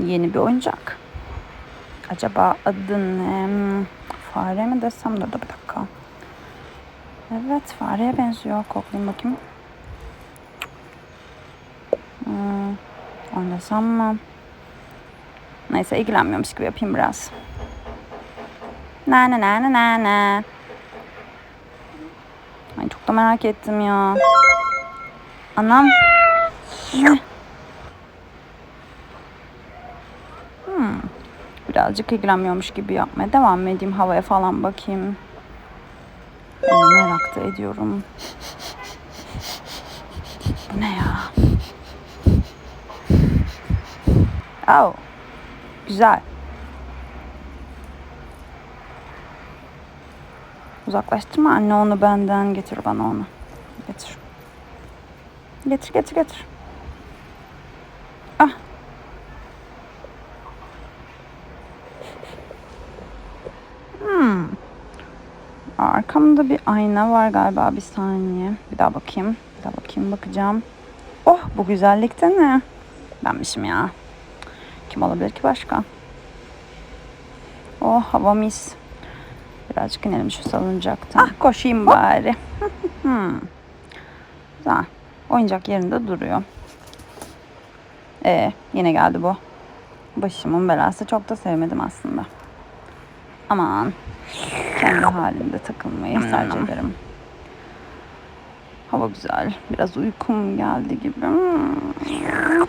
Yeni bir oyuncak. Acaba adı ne? Fare mi desem? Dur da bir dakika. Evet fareye benziyor. Koklayayım bakayım. Hmm, oynasam mı? Neyse ilgilenmiyormuş gibi yapayım biraz. Na na na na na na. Ay çok da merak ettim ya. Anam. Ne? Hmm. Birazcık ilgilenmiyormuş gibi yapmaya devam edeyim. Havaya falan bakayım. Onu merak da ediyorum. Bu ne ya? Oh. Güzel. Uzaklaştırma anne onu benden. Getir bana onu. Getir. Getir getir getir. Arkamda bir ayna var galiba bir saniye. Bir daha bakayım. Bir daha bakayım bakacağım. Oh bu güzellikte ne? Benmişim ya. Kim olabilir ki başka? Oh hava mis. Birazcık inelim şu salıncaktan. Ah koşayım bari. hmm. Güzel. Oyuncak yerinde duruyor. Ee, yine geldi bu. Başımın belası çok da sevmedim aslında. Aman. Kendi halinde takılmayı tercih ederim. Hava güzel. Biraz uykum geldi gibi. Hmm.